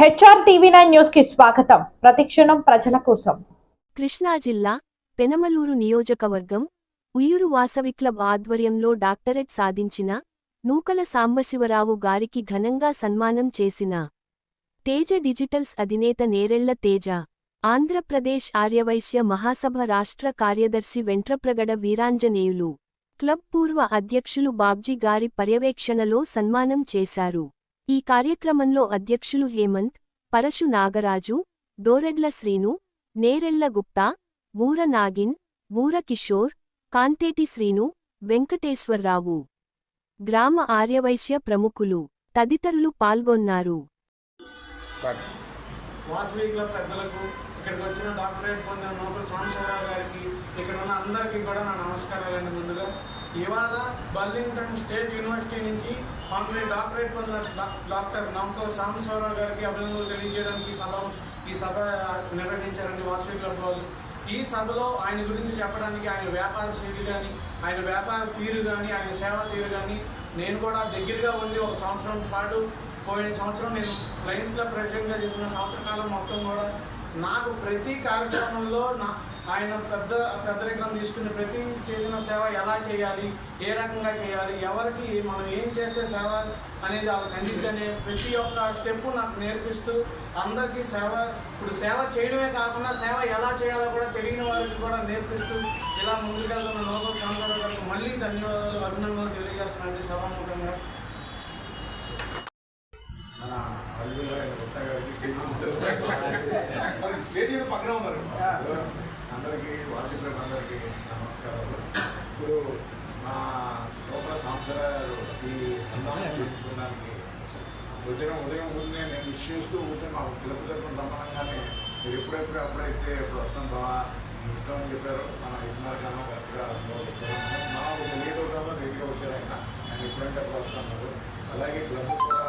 HR TV nine న్యూస్కి స్వాగతం. ప్రతిక్షణం ప్రజల కోసం. కృష్ణా జిల్లా పెనమలూరు నియోజకవర్గం ఉయ్యూరు వాసవి క్లబ్ ఆధ్వర్యంలో డాక్టరేట్ సాధించిన నూకల సాంబశివరావు గారికి ఘనంగా సన్మానం చేసిన తేజ డిజిటల్స్ అధినేత నేరెళ్ళ తేజ ఆంధ్రప్రదేశ్ ఆర్యవైశ్య మహాసభ రాష్ట్ర కార్యదర్శి వెంట్రప్రగడ వీరాంజనేయులు క్లబ్ పూర్వ అధ్యక్షులు బాబ్జీ గారి పర్యవేక్షణలో సన్మానం చేశారు. ఈ కార్యక్రమంలో అధ్యక్షులు హేమంత్ పరశు నాగరాజు డోరెడ్ల శ్రీను నేరెళ్ళ గుప్తా బూర నాగిన్ బూర కిషోర్ కాంతేటి శ్రీను వెంకటేశ్వర్రావు. గ్రామ ఆర్యవైశ్య ప్రముఖులు తదితరులు పాల్గొన్నారు. వాసవి క్లబ్ పెద్దలకు ఇక్కడికి వచ్చిన డాక్టరేట్ పొందిన నోబెల్ సాంబశివరావు గారికి ఇక్కడ ఉన్న అందరికీ కూడా నా నమస్కారాలండి ముందుగా. ఇవాళ బర్లింగ్టన్ స్టేట్ యూనివర్సిటీ నుంచి పంపిణీ డాక్టరేట్ పొందిన డాక్టర్ నమ్మకం సాంబశివరావు గారికి అభినందనలు తెలియజేయడానికి ఈ సభ ఈ సభ నిర్వహించారండి వాసవి క్లబ్ వాళ్ళు. ఈ సభలో ఆయన గురించి చెప్పడానికి ఆయన వ్యాపార శైలి కానీ ఆయన వ్యాపార తీరు కానీ ఆయన సేవా తీరు కానీ నేను కూడా దగ్గరగా ఉండి ఒక సంవత్సరం పాటు పోయిన సంవత్సరం నేను లయన్స్ క్లబ్ ప్రెసిడెంట్గా చేసిన సంవత్సర కాలం మొత్తం కూడా నాకు ప్రతి కార్యక్రమంలో నా ఆయన పెద్ద పెద్దరికం తీసుకుని ప్రతి చేసిన సేవ ఎలా చేయాలి ఏ రకంగా చేయాలి ఎవరికి మనం ఏం చేస్తే సేవ అనేది వాళ్ళకి అందిద్ది అనే ప్రతి ఒక్క స్టెప్ నాకు నేర్పిస్తూ అందరికీ సేవ ఇప్పుడు సేవ చేయడమే కాకుండా సేవ ఎలా చేయాలో కూడా తెలియని వారికి కూడా నేర్పిస్తూ ఇలా ముందుకెళ్తున్న నోబల్ సాంబరావు గారికి మళ్ళీ ధన్యవాదాలు అభినందనలు తెలియజేస్తున్నానండి సభాముఖంగా. మన అల్లు గారి కొత్త గారికి పక్కన ఉన్నారు. అందరికీ వాసికులకు అందరికీ నమస్కారాలు. ఇప్పుడు మా లోపల సంవత్సరాలు ఈ సంబంధం చూపించుకోవడానికి ఉదయం ఉదయం ముందే నేను విష్ చేస్తూ కూర్చొని మా క్లబ్ తరపున రమ్మనంగానే మీరు ఎప్పుడెప్పుడు ఎప్పుడైతే ఎప్పుడు వస్తాం బావా మీ ఇష్టం అని చెప్పారు మన ఇద్దరు కన్నా కరెక్ట్గా వచ్చారు. మా ఒక లేట్ అవుతామో రెడీగా వచ్చారు ఆయన. ఆయన ఎప్పుడంటే అప్పుడు వస్తున్నారు అలాగే క్లబ్ కూడా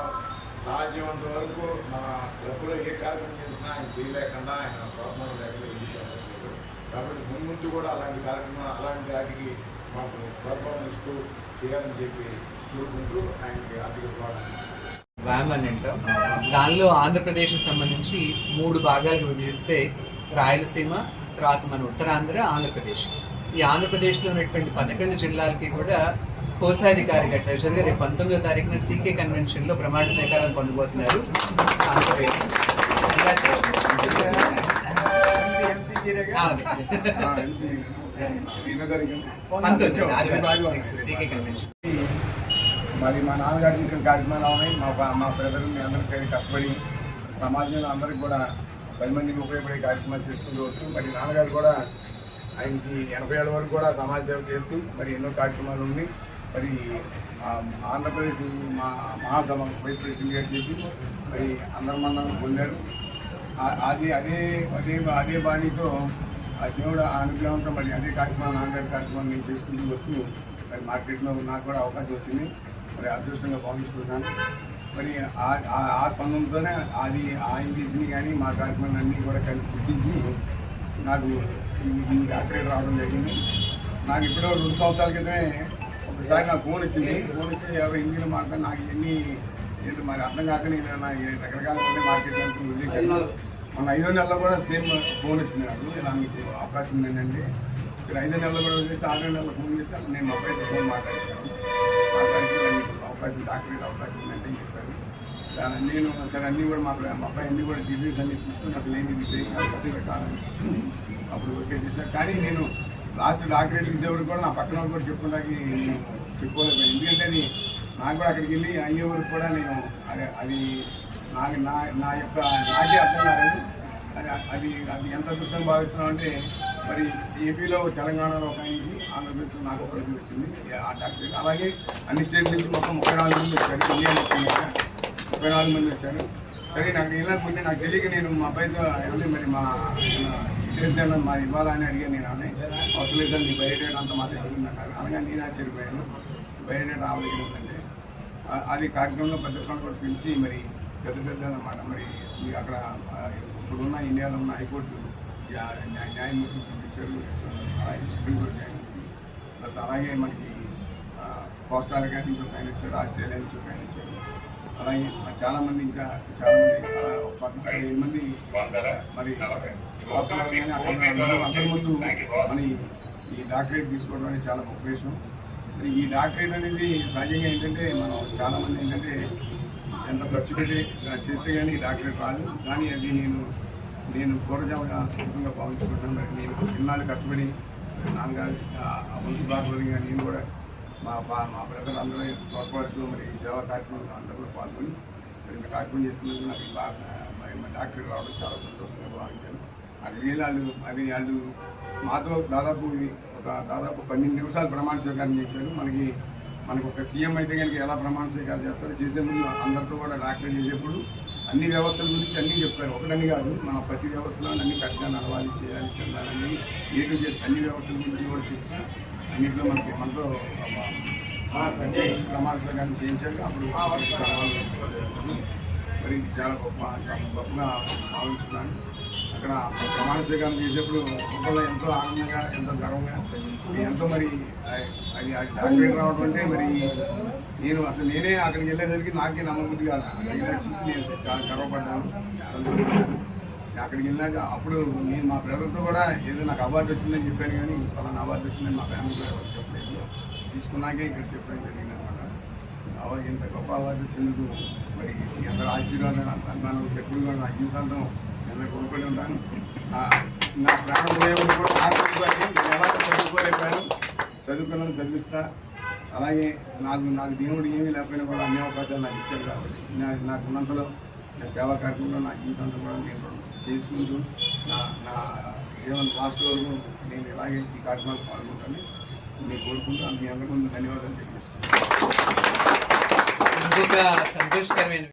సాధ్యమంత వరకు మన క్లబ్లో ఏ కార్యక్రమం చేసినా ఆయన చేయలేకుండా ఆయన ప్రాబ్లం లేకుండా చేశారు కాబట్టి ముందు నుంచి కూడా అలాంటి కార్యక్రమం అలాంటి వాటికి మాకు ప్రోత్సాహం ఇస్తూ చేయాలని చెప్పి కోరుకుంటూ ఆయనకి ఆర్థిక వ్యామ్ అని అంటాం. దానిలో ఆంధ్రప్రదేశ్ సంబంధించి మూడు భాగాలుగా విభజిస్తే రాయలసీమ తర్వాత మన ఉత్తరాంధ్ర ఆంధ్రప్రదేశ్. ఈ ఆంధ్రప్రదేశ్లో ఉన్నటువంటి పదకొండు జిల్లాలకి కూడా కోశాధికారిగా ట్రెజర్గా రేపు పంతొమ్మిదో తారీఖున సీకే కన్వెన్షన్లో ప్రమాణ స్వీకారం పొందబోతున్నారు. మరి మా నాన్నగారు చేసిన కార్యక్రమాలు ఉన్నాయి. మా మా బ్రదర్ మీ అందరికీ కష్టపడి సమాజంలో అందరికి కూడా పది మందికి ఉపయోగపడే కార్యక్రమాలు చేసుకుంటూ వస్తూ మరి నాన్నగారు కూడా ఆయనకి ఎనభై ఏళ్ళ వరకు కూడా సమాజ సేవ చేస్తూ మరి ఎన్నో కార్యక్రమాలు ఉన్నాయి. మరి ఆ, ఆంధ్రప్రదేశ్ మా మహాసభ వైస్ ప్రెసిడెంట్గా చేసి మరి అందరి మందరం పొందారు. అది అదే అదే అదే బాణితో ఆ దేవుడు అనుగ్రహంతో మరి అదే కార్యక్రమాలు నాన్నగారి కార్యక్రమాలు నేను చేసుకుంటూ వస్తూ మరి మార్కెట్లో నాకు కూడా అవకాశం వచ్చింది. మరి అదృష్టంగా భావించుకుంటున్నాను. మరి ఆ- ఆ- స్పందనతోనే అది ఆయన చేసింది కానీ మా కార్యక్రమాలు అన్నీ కూడా కలిపి గుర్తించి నాకు ఈ- డాక్టరేట్ రావడం జరిగింది. నాకు ఇప్పుడు రెండు సంవత్సరాల క్రితమే ఒకసారి నాకు ఫోన్ వచ్చింది. ఫోన్ వస్తే ఎవరు హిందీలో మాట్లాడి నాకు ఇవన్నీ ఏంటి మరి అర్థం కాక నేను నా రకరకాల మార్కెట్ వదిలేసాను మన ఐదో నెలలో కూడా సేమ్ ఫోన్ వచ్చింది నాకు. ఇలా మీకు అవకాశం ఉందండి. ఇక్కడ ఐదో నెలలో కూడా చేస్తే ఆరో నెలలో ఫోన్ చేస్తే నేను మా అబ్బాయితో ఫోన్ మాట్లాడాను మాట్లాడితే మీకు అవకాశం డాక్టరేట్ అవకాశం ఉందంటే చెప్పాను దాని నేను సరే అన్నీ కూడా మా మా అబ్బాయి అన్నీ కూడా డిగ్రీస్ అన్ని తీసుకుని అసలు ఏంటి ఇది పెట్టాలని అప్పుడు ఓకే చేశాను కానీ నేను లాస్ట్ డాక్టరేట్ తీసేవాడు కూడా నా పక్కన వాళ్ళు కూడా చెప్పుకోవడానికి నేను చెప్పుకోలేదు ఎందుకంటే నాకు కూడా అక్కడికి వెళ్ళి అయ్యే కూడా నేను అది అది నాకు నా నా యొక్క నాకే అర్థం కాలేదు. అది అది అది ఎంత అదృష్టం భావిస్తున్నాం అంటే మరి ఏపీలో తెలంగాణలో ఒక ఆయనకి ఆంధ్రప్రదేశ్ నాకు ఒకరికి వచ్చింది ఆ డాక్టర్ అలాగే అన్ని స్టేట్ నుంచి మొత్తం ముప్పై నాలుగు మంది వచ్చారు. ఇండియా మొత్తం ముప్పై నాలుగు మంది వచ్చారు. సరే నాకు వెళ్ళకుంటే నాకు తెలియక నేను మా అబ్బాయితో వెళ్ళి మరి మా తెలిసాను మా ఇవ్వాలని అడిగాను నేను అని అవసరం లేదు సార్ మీ బయట అంతా మా దగ్గర ఉందన్నారు అనగా నేను ఆశ్చర్యపోయాను. బయట రావలేదు ఏంటంటే అది కార్యక్రమంలో పెద్ద కూడా పిలిచి మరి పెద్ద పెద్ద అన్నమాట. మరి అక్కడ ఇప్పుడు ఇప్పుడున్న ఇండియాలో ఉన్న హైకోర్టు న్యాయమూర్తి పిలిచారు న్యాయమూర్తులు పిలిపించారు అలాగే సుప్రీంకోర్టు న్యాయమూర్తి. ప్లస్ అలాగే మనకి ఆ, కోస్టారికా నుంచి ఒక ఆయన వచ్చారు ఆస్ట్రేలియా నుంచి ఒక ఆయన వచ్చారు. అలాగే చాలామంది ఇంకా చాలామంది మంది మంది మరి డాక్టర్లు అందరి ముందు మన ఈ- డాక్టరేట్ తీసుకోవడం అనేది చాలా గొప్ప విషయం. మరి ఈ డాక్టరేట్ అనేది సహజంగా ఏంటంటే మనం చాలామంది ఏంటంటే ఎంత ఖర్చు పెట్టి చేస్తే కానీ ఈ డాక్టరేట్ రాదు. కానీ అది నేను నేను పూర్వజాముగా సుఖంగా భావించుకుంటున్నాను. మరి నేను ఇన్నాళ్ళు కష్టపడి నాన్నగారు ఆ మున్సిపాలిటీ కానీ నేను కూడా మా మా బ్రదర్ అందరూ తోడ్పడుతూ మరి ఈ సేవా కార్యక్రమంలో అందరూ కూడా పాల్గొని మరి ఈ కార్యక్రమం చేసుకున్నందుకు నాకు బాగా డాక్టర్ రావడం చాలా సంతోషంగా భావించాను. అక్కడికి వీళ్ళు అది వాళ్ళు మాతో దాదాపు ఒక దాదాపు పన్నెండు నిమిషాలు ప్రమాణ స్వీకారం చేశారు. మనకి మనకు ఒక సీఎం అయితే కనుక ఎలా ప్రమాణ స్వీకారం చేస్తారో చేసే ముందు అందరితో కూడా డాక్టర్ చేసేప్పుడు అన్ని వ్యవస్థల గురించి అన్నీ చెప్పారు. ఒకటని కాదు మన ప్రతి వ్యవస్థలో అన్ని కరెక్ట్గా నడవాలి చేయాలి చెందాలని ఏ అన్ని వ్యవస్థల గురించి కూడా చెప్తే అన్నింటిలో మనకి మనతో ప్రమాణ స్వీకారం చేయించాక అప్పుడు మరి చాలా గొప్ప గొప్పగా భావించుకున్నాను అక్కడ ప్రమాణ స్వీకారం చేసేప్పుడు ఒక్కొక్కరు ఎంతో ఆనందంగా ఎంతో గర్వంగా ఎంతో మరి అది డాక్టరేట్ రావడం అంటే మరి నేను అసలు నేనే అక్కడికి వెళ్ళేసరికి నాకే నమ్మబుద్ధి కాదు. అక్కడికి వెళ్ళి చూసి నేను చాలా గర్వపడ్డాను సంతోషపడ్డాను. అక్కడికి వెళ్ళాక అప్పుడు నేను మా బ్రదర్తో కూడా ఏదో నాకు అవార్డు వచ్చిందని చెప్పాను కానీ ఫలానా అవార్డు వచ్చిందని మా ఫ్యామిలీలో ఎవరు చెప్పలేదు. తీసుకున్నాకే ఇక్కడ చెప్పడం జరిగింది అనమాట ఇంత గొప్ప అవార్డు వచ్చినందుకు మరి అందరూ ఆశీర్వాదం అన్నాను ఎప్పుడు కూడా నా జీవితాంతం నేను కొనుక్కొని ఉంటాను. నా ప్రాణం దేవుడు కూడా ఆశీర్వాదం నేను ఎలా చదువుకోలేకపోయాను. చదువుకున్నాను చదివిస్తా. అలాగే నాకు నాకు దేవుడు ఏమీ లేకపోయినా కూడా అన్ని అవకాశాలు నాకు ఇచ్చారు కాబట్టి నా నా సేవా కార్యక్రమంలో నా జీవితంతో కూడా నేను చేసుకుంటూ నా నా జీవన లాస్ట్ వరకు నేను ఇలాగే ఈ కార్యక్రమాలు పాల్గొంటాను నేను కోరుకుంటూ మీ అందరి ముందు ధన్యవాదాలు తెలియజేస్తున్నాను. ఇంకొక సంతోషకరమైన